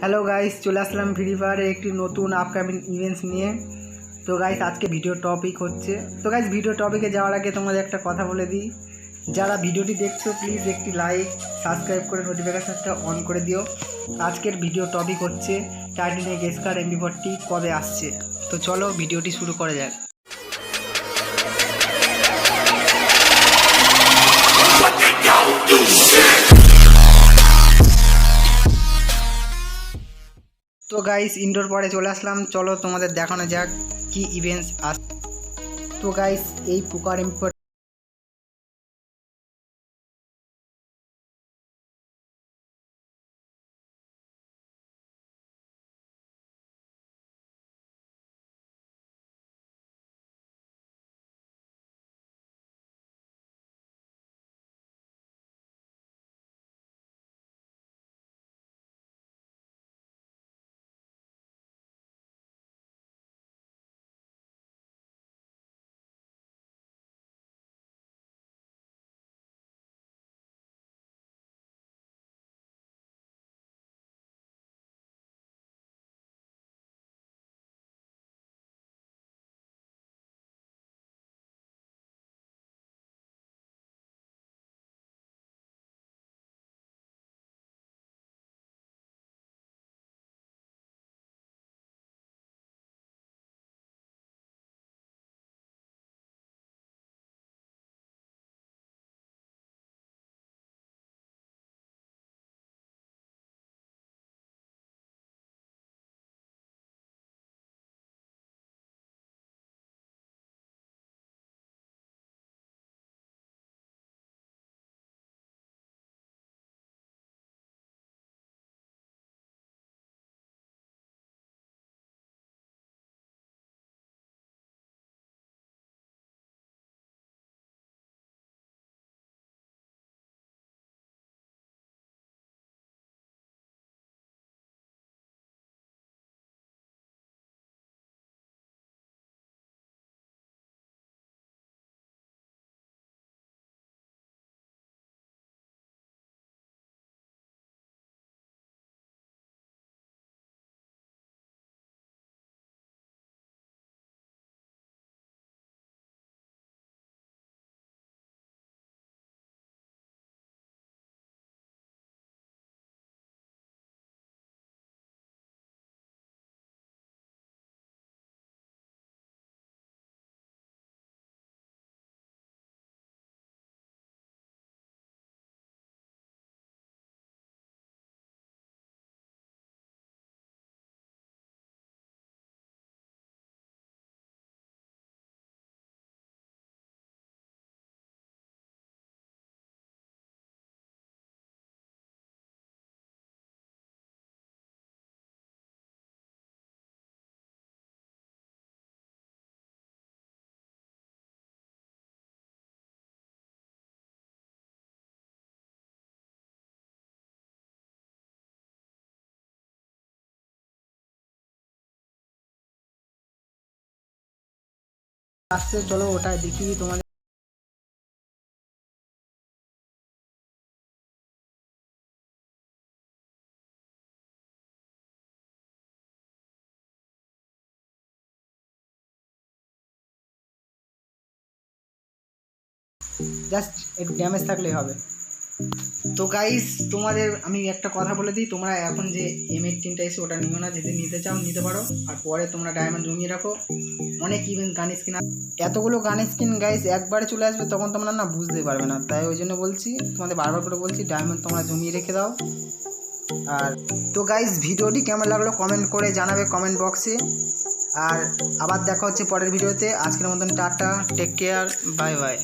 Hello guys চলে আসলাম free ফায়ারে একটি নতুন আপকামিং ইভেন্টস নিয়ে। তো গাইস আজকে ভিডিও টপিক হচ্ছে। তো গাইস ভিডিও টপিকে যাওয়ার আগে তোমাদের একটা কথা বলে দিই। যারা ভিডিওটি দেখছ প্লিজ একটি লাইক সাবস্ক্রাইব করে নোটিফিকেশানটা অন করে দিও। আজকের ভিডিও টপিক হচ্ছে টাইটিনে গেসকার এমবি ফোরটি কবে আসছে? তো, চলো ভিডিওটি শুরু করা যাক। তো গাইস ইনডোর পরে চলে আসলাম। চলো তোমাদের দেখানো যাক কি ইভেন্টস আস তো গাইস এই পোকার এমপি আসছে চলো ওটা দেখি তোমাদের। জাস্ট একটু ড্যামেজ থাকলেই হবে। তো গাইস তোমাদের আমি একটা কথা বলে দিই, তোমরা এখন যে এম এইটিনটা এসে ওটা নিও না, যদি নিতে চাও নিতে পারো, আর পরে তোমরা ডায়মন্ড জমিয়ে রাখো। অনেক ইভেন্ট গান স্কিন এতগুলো গান স্কিন গাইস একবারে চলে আসবে, তখন তোমরা না বুঝতে পারবে না। তাই ওই জন্য বলছি, তোমাদের বারবার করে বলছি ডায়মন্ড তোমরা জমিয়ে রেখে দাও। আর তো গাইস ভিডিওটি কেমন লাগল কমেন্ট করে জানাবে কমেন্ট বক্সে আর আবার দেখা হচ্ছে পরের ভিডিওতে। আজকের মতন tata take care bye bye